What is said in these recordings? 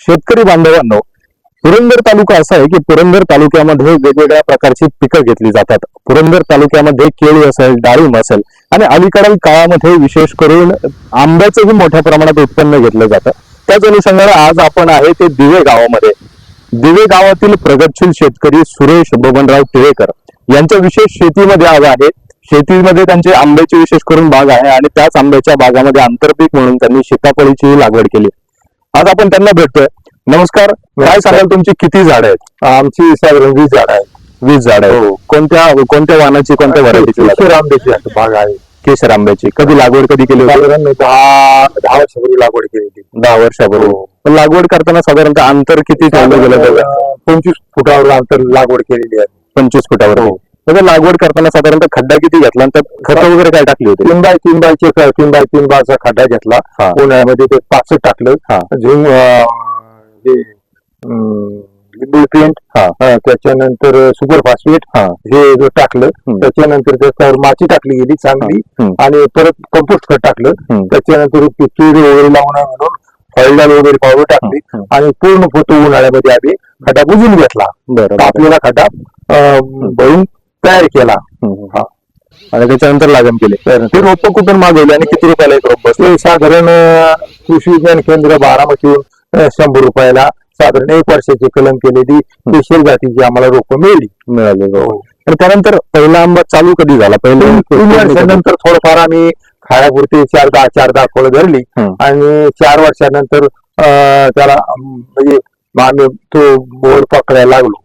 शेतकरी बांधवांनो पुरंदर तालुका असा आहे की पुरंदर तालुक्यामध्ये वेगवेगळ्या प्रकारची पिकं घेतली जातात. पुरंदर तालुक्यामध्ये केळी असेल डाळिंब असेल आणि अलीकडील काळामध्ये विशेष करून आंब्याचंही मोठ्या प्रमाणात उत्पन्न घेतलं जातं. त्याच अनुषंगाने आज आपण आहे ते दिवे गावामध्ये. दिवे गावातील प्रगतशील शेतकरी सुरेश बबनराव टिळेकर यांच्या विशेष शेतीमध्ये आज आहे. शेतीमध्ये त्यांचे आंब्याची विशेष करून बाग आहे आणि त्याच आंब्याच्या बागामध्ये आंतरपीक म्हणून त्यांनी सीताफळीची लागवड केली. आज आपण त्यांना भेटतोय. नमस्कार. काय सांगाल तुमची किती झाड आहेत? आमची साधारण वीस झाड आहेत. वीस झाड आहेत. कोणत्या कोणत्या वाहनाची कोणत्या व्हरायटीची केशर आंब्याची आहे बाग आहे. केशर आंब्याची. कधी लागवड कधी केली साधारण दहा दहा वर्षापूर्वी लागवड केली होती. दहा वर्षापूर्वी. हो. पण लागवड करताना साधारणतः अंतर किती ठेवलं गेलं पंचवीस फुटावर अंतर लागवड केलेली आहे. पंचवीस फुटावर. हो. म्हणजे लागवड करताना साधारणतः खड्डा किती घेतला आणि त्यात खतं वगैरे काय टाकली होती तीन बाय तीन बायचे तीन बाय तीन बायचा खड्डा घेतला हा. उन्हाळ्यामध्ये ते पाचट टाकलं हा. झिंग अं, हे पेंट हा. त्याच्यानंतर सुपर फॉस्फेट हा. हे जो टाकलं हम्म. त्याच्यानंतर त्याच्यावर माती टाकली गेली चांगली हम्म. आणि परत कंपोस्ट खत टाकलं हम्म. त्याच्यानंतर ते कीड वगैरे लावणार म्हणून फळदार वगैरे पावडर टाकली हम्म. आणि पूर्ण फोटो उन्हाळ्यामध्ये आम्ही खड्डा बुजून घेतला बरं आपल्याला खड्डा अं, भरून तयार केला. हा. आणि त्याच्यानंतर लागण केली. ते रोप कुठून मागवले आणि किती रुपयाला एक रोप बसले? साधारण कृषी विज्ञान केंद्र बारामतीहून शंभर रुपयाला. साधारण एक वर्षाची कलम केलेली. स्पेशल जातीची आम्हाला रोपं मिळली. मिळाले हो. आणि त्यानंतर पहिला आंबा चालू कधी झाला? तीन तीन पहिला वर्षानंतर. थोडंफार आम्ही खाण्यापुरती चार दहा चार दहा फळं धरली. आणि चार वर्षानंतर त्याला म्हणजे आम्ही तो बोर्ड पकडायला लागलो.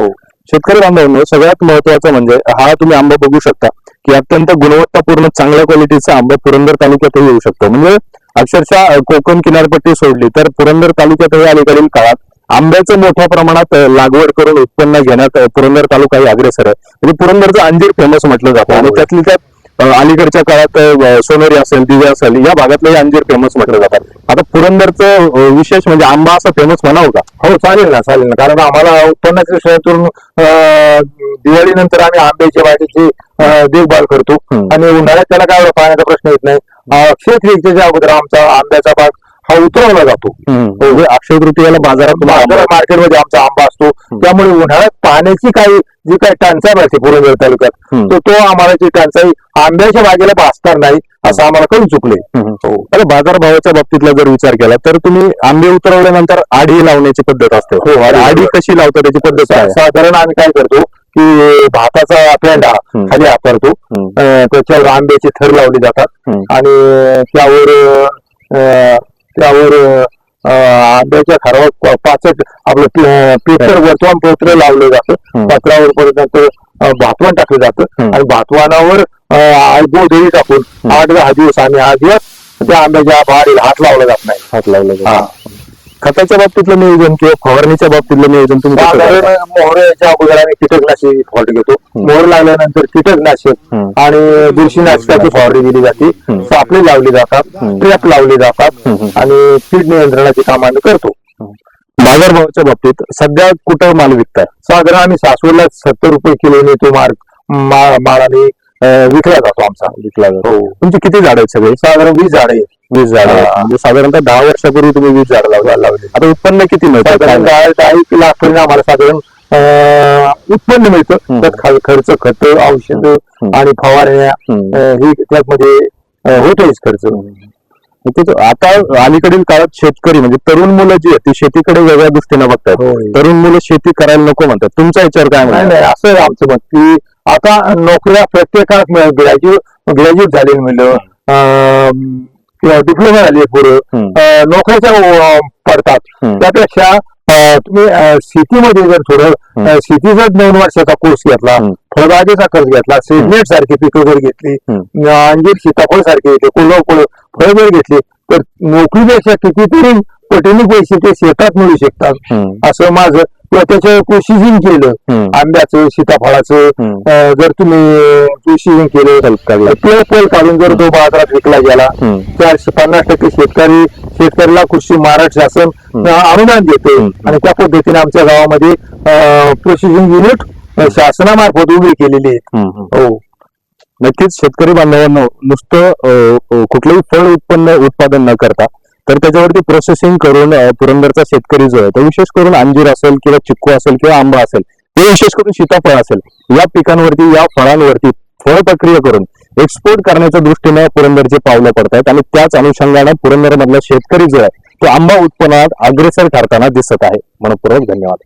हो. शेतकरी बांधवांनो सगळ्यात महत्वाचं म्हणजे हा तुम्ही आंबा बघू शकता की अत्यंत गुणवत्तापूर्ण चांगल्या क्वालिटीचा आंबा पुरंदर तालुक्यातही येऊ शकतो. म्हणजे अक्षरशः कोकण किनारपट्टी सोडली तर पुरंदर तालुक्यातही अलीकडील काळात आंब्याचं मोठ्या प्रमाणात लागवड करून उत्पन्न घेण्यात पुरंदर तालुका तालुकाही अग्रेसर आहे. म्हणजे पुरंदरचं अंजीर फेमस म्हटलं जातं. आणि त्यातली त्यात अलीकडच्या काळात सोनेरी असेल दिवे असेल या भागातले अंजीर फेमस म्हटलं जातात. आता पुरंदरचं विशेष म्हणजे आंबा असं फेमस म्हणावं का? हो चालेल ना चालेल ना. कारण आम्हाला उत्पन्नाच्या विषयातून दिवाळीनंतर आम्ही आंब्याच्या वाटेची देखभाल करतो. आणि उन्हाळ्यात त्याला काय पाण्याचा प्रश्न येत नाही. अं, क्षेत्र एकच्या अगोदर आमचा आंब्याचा बाग हा उतरवला जातो म्हणजे अक्षय तृतीयाला बाजारात मार्केटमध्ये आमचा आंबा असतो त्यामुळे उन्हाळ्यात पाण्याची काही जी काही टंचाई राहते पुरंदर तालुक्यात. तर तो आम्हाला ती टंचाई आंब्याच्या बागेला भासणार नाही असं आम्हाला कळून चुकले हो आता बाजारभावाच्या बाबतीतला जर विचार केला तर तुम्ही आंबे उतरवल्यानंतर आडी लावण्याची पद्धत असते हो, आढी. आडी कशी लावता त्याची पद्धत? साधारण आम्ही काय करतो की भाताचा पेंडा. खाली. अं, त्याच्यावर आंब्याचे थर लावले जातात. आणि त्यावर त्यावर आंब्याच्या थरावर प- पाचट आपलं पेपर वर्तमान पत्र लावलं जातं. पत्रावर अं, भातवान टाकलं जातं. आणि भातवानावर गोधडी टाकून आठ दहा दिवस आम्ही आठ दिवस त्या आंब्याच्या बाहेर हात लावला जात नाही हात लावला जातो. हा. खताच्या बाबतीतलं नियोजन किंवा फवारणीच्या बाबतीतलं नियोजन तुम्ही कसं साधारण करता? मोहराच्या अगोदर आम्ही कीटकनाशक फवारणी घेतो. मोहर लागल्यानंतर कीटकनाशक हम्म. आणि बुरशीनाशकाची फवारणी दिली जाते. सापळे लावली जातात ट्रॅप लावले जातात. आणि कीड नियंत्रणाची काम आम्ही करतो. बाजारभावाच्या बाबतीत सध्या कुठं माल विकताय? साधारण आम्ही सासवडला सत्तर रुपये किलोने तो मार्ग मा- मालाने अं, विकला जातो आमचा. विकला जातो. तुमची किती झाड आहेत सगळे? साधारण वीस झाडे आहेत. वीस झाड. म्हणजे साधारणतः दहा वर्षापूर्वी तुम्ही वीस झाड लावली लावले आता उत्पन्न किती मिळतं? दहा एक लाखापर्यंत आम्हाला साधारण उत्पन्न मिळतं. त्यात खर्च खत औषध आणि फवारण्या ही त्यामध्ये होतोच खर्च. आता अलीकडील काळात शेतकरी म्हणजे तरुण मुलं जी आहेत ती शेतीकडे वेगळ्या दृष्टीने बघतात. तरुण मुलं शेती करायला नको म्हणतात. तुमच्या याच्यावर काय म्हणतात नाही असं आहे आमचं मत की आता नोकऱ्या प्रत्येकात ग्रॅज्युएट ग्रॅज्युएट झालेली मुलं किंवा डिप्लोमा झाले. नोकऱ्याच्या अं, पडतात. त्यापेक्षा तुम्ही शेतीमध्ये जर थोडं शेतीचा दोन वर्षाचा कोर्स घेतला. फळबागेचा खर्च घेतला सेगनेट सारखी पिकं जर घेतली. अंजीर सीताफळ सारखे घेतले कोल्हा फळ जर घेतली तर नोकरीपेक्षा कितीतरी पटीने पैसे ते शेतात मिळू शकतात. असं माझं किंवा त्याच्यावर कृषीजिंग केलं. आंब्याचं सीताफळाचं जर तुम्ही कृषीजिंग केलं. ते पोल काढून जर तो बाजारात विकला गेला. चारशे पन्नास टक्के शेतकरी शेतकऱ्याला कृषी महाराष्ट्र शासन अनुदान देते. आणि त्या पद्धतीने आमच्या गावामध्ये प्रोसिजिंग युनिट शासनामार्फत उभी केलेली. हो नक्कीच शेतकरी बांधवांना नुसतं कुठलंही फळ उत्पन्न उत्पादन न करता तर त्याच्यावरती प्रोसेसिंग करून पुरंदरचा शेतकरी जो आहे तो विशेष करून अंजीर असेल किंवा चिक्कू असेल किंवा आंबा असेल ते विशेष करून सीताफळ असेल या पिकांवरती या फळांवरती फळ प्रक्रिया करून एक्सपोर्ट करण्याच्या दृष्टीने पुरंदरचे पावलं पडतायत आणि त्याच अनुषंगाने पुरंदर मधला शेतकरी जो आहे तो आंबा उत्पन्नात अग्रेसर ठरताना दिसत आहे. मनपूर्वक धन्यवाद.